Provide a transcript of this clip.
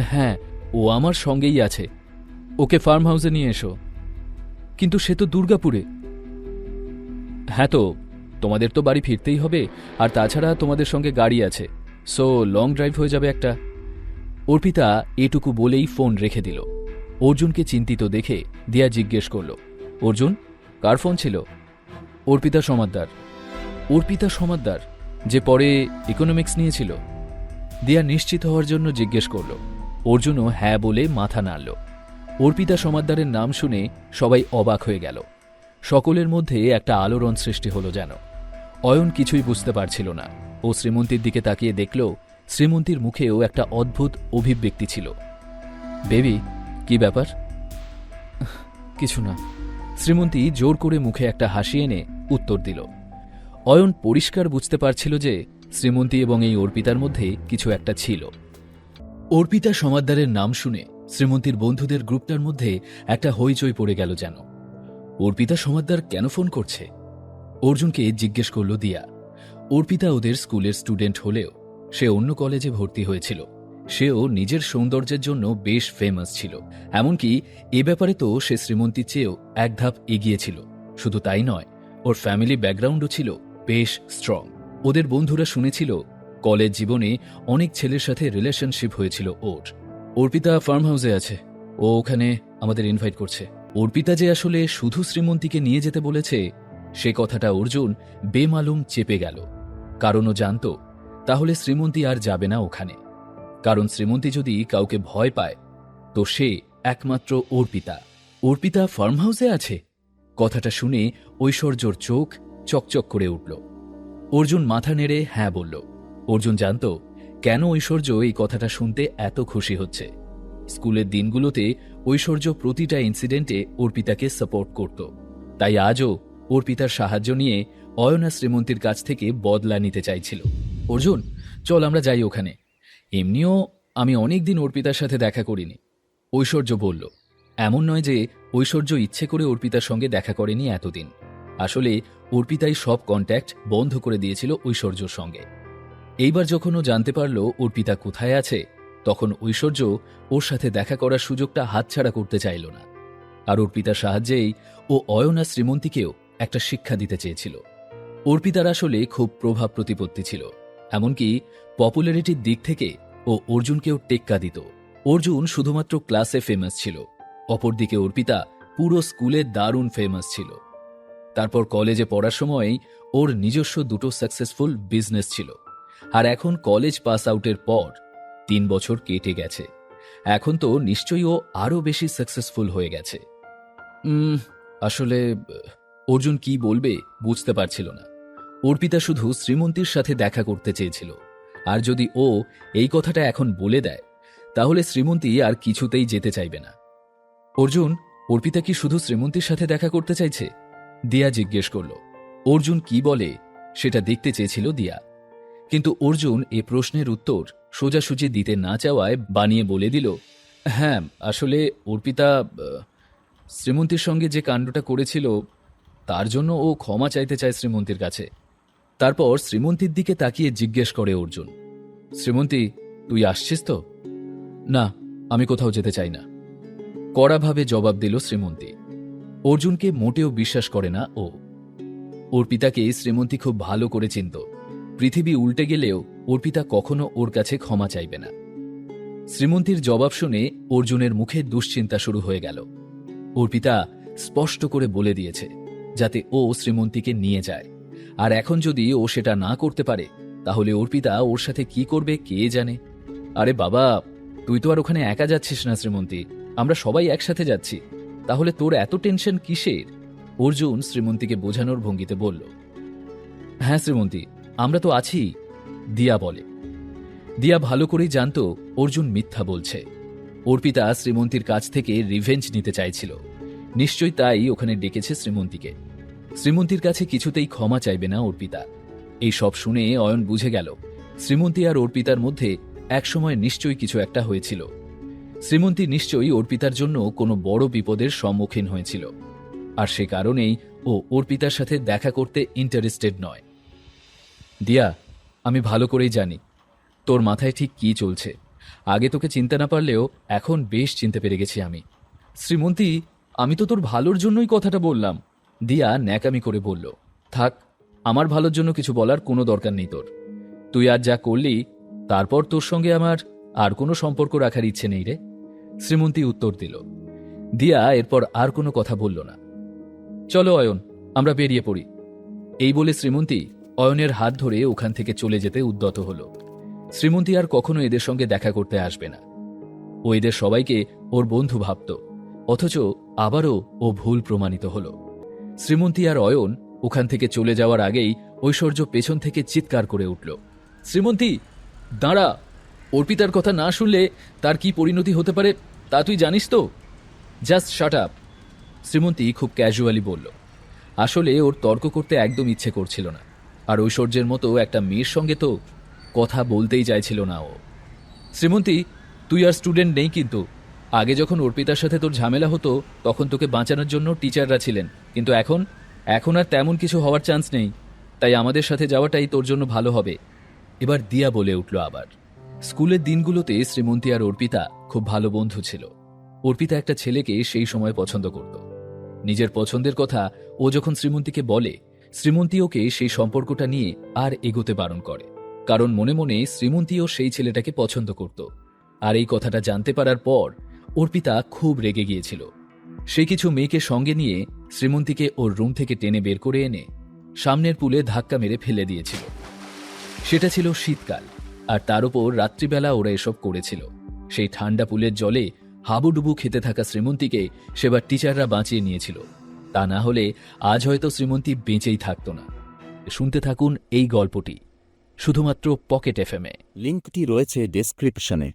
হ্যাঁ ও আমার সঙ্গেই আছে। ওকে ফার্ম হাউসে নিয়ে এসো। কিন্তু সে তো দুর্গাপুরে। হ্যাঁ তো, তোমাদের তো বাড়ি ফিরতেই হবে, আর তাছাড়া তোমাদের সঙ্গে গাড়ি আছে। সো লং ড্রাইভ হয়ে যাবে একটা। অর্পিতা এটুকু বলেই ফোন রেখে দিল। অর্জুনকে চিন্তিত দেখে দিয়া জিজ্ঞেস করল, অর্জুন, কার ফোন ছিল? অর্পিতা সমাদ্দার। অর্পিতা সমাদ্দার, যে পরে ইকোনমিক্স নিয়েছিল। দিয়া নিশ্চিত হওয়ার জন্য জিজ্ঞেস করল অর্জুনও হ্যাঁ বলে মাথা নাড়ল। অর্পিতা সমাদ্দারের নাম শুনে সবাই অবাক হয়ে গেল। সকলের মধ্যে একটা আলোড়ন সৃষ্টি হলো যেন। অয়ন কিছুই বুঝতে পারছিল না ও শ্রীমন্তীর দিকে তাকিয়ে দেখল শ্রীমন্তীর মুখেও একটা অদ্ভুত অভিব্যক্তি ছিল। বেবি, কি ব্যাপার? কিছু না। শ্রীমন্তী জোর করে মুখে একটা হাসি এনে উত্তর দিল। অয়ন পরিষ্কার বুঝতে পারছিল যে শ্রীমন্তী এবং এই অর্পিতার মধ্যে কিছু একটা ছিল। অর্পিতা সমাদ্দারের নাম শুনে শ্রীমন্তীর বন্ধুদের গ্রুপটার মধ্যে একটা হইচই পড়ে গেল যেন। অর্পিতা সমাদ্দার কেন ফোন করছে? অর্জুনকে জিজ্ঞেস করল দিয়া। অর্পিতা ওদের স্কুলের স্টুডেন্ট হলেও সে অন্য কলেজে ভর্তি হয়েছিল। সেও নিজের সৌন্দর্যের জন্য বেশ ফেমাস ছিল। এমনকি এ ব্যাপারে তো সে শ্রীমন্তীর চেয়েও এক ধাপ এগিয়েছিল শুধু তাই নয়, ওর ফ্যামিলি ব্যাকগ্রাউন্ডও ছিল বেশ স্ট্রং ওদের বন্ধুরা শুনেছিল কলেজ জীবনে অনেক ছেলের সাথে রিলেশনশিপ হয়েছিল ওর। অর্পিতা ফার্ম হাউসে আছে। ও ওখানে আমাদের ইনভাইট করছে। অর্পিতা যে আসলে শুধু শ্রীমন্তীকে নিয়ে যেতে বলেছে, সে কথাটা অর্জুন বেমালুম চেপে গেল। কারণ ও জানত, তাহলে শ্রীমন্তী আর যাবে না ওখানে। কারণ শ্রীমন্তী যদি কাউকে ভয় পায়, তো সে একমাত্র অর্পিতা। অর্পিতা ফার্ম হাউসে আছে? কথাটা শুনে ঐশ্বর্যর চোখ চকচক করে উঠল। অর্জুন মাথা নেড়ে হ্যাঁ বলল। অর্জুন জানত, কেন ঐশ্বর্য এই কথাটা শুনতে এত খুশি হচ্ছে। স্কুলের দিনগুলোতে ঐশ্বর্য প্রতিটা ইনসিডেন্টে অর্পিতাকে সাপোর্ট করত। তাই আজও অর্পিতার সাহায্য নিয়ে অয়না শ্রীমন্তীর কাছ থেকে বদলা নিতে চাইছিল। অর্জুন, চল আমরা যাই ওখানে। এমনিও আমি অনেকদিন অর্পিতার সাথে দেখা করিনি। ঐশ্বর্য বলল, এমন নয় যে ঐশ্বর্য ইচ্ছে করে অর্পিতার সঙ্গে দেখা করেনি এতদিন। আসলে অর্পিতাই সব কন্ট্যাক্ট বন্ধ করে দিয়েছিল ঐশ্বর্যর সঙ্গে। এইবার যখন ও জানতে পারল অর্পিতা কোথায় আছে, তখন ঐশ্বর্য ওর সাথে দেখা করার সুযোগটা হাতছাড়া করতে চাইল না। আর অর্পিতার সাহায্যেই ও অয়না শ্রীমন্তীকেও একটা শিক্ষা দিতে চেয়েছিল। অর্পিতার আসলে খুব প্রভাব প্রতিপত্তি ছিল, এমনকি পপুলারিটির দিক থেকে ও অর্জুনকেও টেক্কা দিত। অর্জুন শুধুমাত্র ক্লাসে ফেমাস ছিল, অপরদিকে অর্পিতা পুরো স্কুলে দারুণ ফেমাস ছিল। তারপর কলেজে পড়ার সময়ই ওর নিজস্ব দুটো সাকসেসফুল বিজনেস ছিল। আর এখন কলেজ পাস আউটের পর তিন বছর কেটে গেছে। এখন তো নিশ্চয়ই ও আরও বেশি সাকসেসফুল হয়ে গেছে। আসলে, অর্জুন কি বলবে বুঝতে পারছিল না। অর্পিতা শুধু শ্রীমন্তীর সাথে দেখা করতে চেয়েছিল। আর যদি ও এই কথাটা এখন বলে দেয়, তাহলে শ্রীমন্তী আর কিছুতেই যেতে চাইবে না। অর্জুন, অর্পিতা কি শুধু শ্রীমন্তীর সাথে দেখা করতে চাইছে? দিয়া জিজ্ঞেস করল। অর্জুন কি বলে সেটা দেখতে চেয়েছিল দিয়া। কিন্তু অর্জুন এ প্রশ্নের উত্তর সোজাসুজি দিতে না চাওয়ায় বানিয়ে বলে দিল হ্যাঁ আসলে অর্পিতা শ্রীমন্তীর সঙ্গে যে কাণ্ডটা করেছিল, তার জন্য ও ক্ষমা চাইতে চায় শ্রীমন্তীর কাছে। তারপর শ্রীমন্তীর দিকে তাকিয়ে জিজ্ঞেস করে অর্জুন, শ্রীমন্তী, তুই আসছিস তো? না, আমি কোথাও যেতে চাই না। কড়াভাবে জবাব দিল শ্রীমন্তী। অর্জুনকে মোটেও বিশ্বাস করে না ও। অর্পিতাকে শ্রীমন্তী খুব ভালো করে চিনত। পৃথিবী উল্টে গেলেও অর্পিতা কখনো ওর কাছে ক্ষমা চাইবে না। শ্রীমন্তীর জবাব শুনে অর্জুনের মুখে দুশ্চিন্তা শুরু হয়ে গেল। অর্পিতা স্পষ্ট করে বলে দিয়েছে, যাতে ও শ্রীমন্তীকে নিয়ে যায়। আর এখন যদি ও সেটা না করতে পারে, তাহলে অর্পিতা ওর সাথে কি করবে কে জানে? আরে বাবা, তুই তো আর ওখানে একা যাচ্ছিস না শ্রীমন্তী। আমরা সবাই একসাথে যাচ্ছি। তাহলে তোর এত টেনশন কিসের? অর্জুন শ্রীমন্তীকে বোঝানোর ভঙ্গিতে বলল হ্যাঁ শ্রীমন্তী আমরা তো আছি, দিয়া বলে। দিয়া ভালো করেই জানত অর্জুন মিথ্যা বলছে। অর্পিতা শ্রীমন্তীর কাছ থেকে রিভেঞ্জ নিতে চাইছিল। নিশ্চয়ই তাই ওখানে ডেকেছে শ্রীমন্তীকে। শ্রীমন্তীর কাছে কিছুতেই ক্ষমা চাইবে না অর্পিতা এই সব শুনে অয়ন বুঝে গেল, শ্রীমন্তী আর অর্পিতার মধ্যে একসময় নিশ্চয়ই কিছু একটা হয়েছিল। শ্রীমন্তী নিশ্চয়ই অর্পিতার জন্য কোনো বড় বিপদের সম্মুখীন হয়েছিল। আর সে কারণেই ও অর্পিতার সাথে দেখা করতে ইন্টারেস্টেড নয়। দিয়া, আমি ভালো করেই জানি, তোর মাথায় ঠিক কি চলছে। আগে তোকে চিনতে না পারলেও এখন বেশ চিনতে পেরে গেছি আমি। শ্রীমন্তী, আমি তো তোর ভালোর জন্যই কথাটা বললাম। দিয়া ন্যাকামি করে বলল, থাক, আমার ভালোর জন্য কিছু বলার কোনো দরকার নেই তোর। তুই আর যা করলি, তারপর তোর সঙ্গে আমার আর কোনো সম্পর্ক রাখার ইচ্ছে নেই রে। শ্রীমন্তী উত্তর দিল। দিয়া এরপর আর কোনো কথা বলল না। চলো অয়ন, আমরা বেরিয়ে পড়ি। এই বলে শ্রীমন্তী অয়নের হাত ধরে ওখান থেকে চলে যেতে উদ্যত হল। শ্রীমন্তী আর কখনো এদের সঙ্গে দেখা করতে আসবে না। ও এদের সবাইকে ওর বন্ধু ভাবত, অথচ আবারও ও ভুল প্রমাণিত হল। শ্রীমন্তী আর অয়ন ওখান থেকে চলে যাওয়ার আগেই ঐশ্বর্য পেছন থেকে চিৎকার করে উঠল, শ্রীমন্তী, দাঁড়া! অর্পিতার কথা না শুনলে তার কি পরিণতি হতে পারে তা তুই জানিস তো? জাস্ট শাট আপ, শ্রীমন্তী খুব ক্যাজুয়ালি বলল। আসলে ওর তর্ক করতে একদম ইচ্ছে করছিল না। আর ঐশ্বর্যের মতো একটা মেয়ের সঙ্গে তো কথা বলতেই চাইছিল না ও। শ্রীমন্তী, তুই আর স্টুডেন্ট নেই কিন্তু। আগে যখন অর্পিতার সাথে তোর ঝামেলা হতো, তখন তোকে বাঁচানোর জন্য টিচাররা ছিলেন। কিন্তু এখন এখন আর তেমন কিছু হওয়ার চান্স নেই। তাই আমাদের সাথে যাওয়াটাই তোর জন্য ভালো হবে। এবার দিয়া বলে উঠল আবার। স্কুলের দিনগুলোতে শ্রীমন্তী আর অর্পিতা খুব ভালো বন্ধু ছিল। অর্পিতা একটা ছেলেকে সেই সময় পছন্দ করত। নিজের পছন্দের কথা ও যখন শ্রীমন্তীকে বলে শ্রীমন্তী ওকে সেই সম্পর্কটা নিয়ে আর এগোতে বারণ করে। কারণ মনে মনে শ্রীমন্তীও সেই ছেলেটাকে পছন্দ করত। আর এই কথাটা জানতে পারার পর অর্পিতা খুব রেগে গিয়েছিল। সে কিছু মেয়েকে সঙ্গে নিয়ে শ্রীমন্তীকে ওর রুম থেকে টেনে বের করে এনে সামনের পুলে ধাক্কা মেরে ফেলে দিয়েছিল। সেটা ছিল শীতকাল, আর তার উপর রাত্রিবেলা ওরা এসব করেছিল। সেই ঠান্ডা পুলের জলে হাবুডুবু খেতে থাকা শ্রীমন্তীকে সেবার টিচাররা বাঁচিয়ে নিয়েছিল। তা না হলে আজ হয়তো শ্রীমন্তী বেঁচেই থাকত না। শুনতে থাকুন এই গল্পটি, শুধুমাত্র পকেট এফ এম এ। লিঙ্কটি রয়েছে ডেসক্রিপশনে।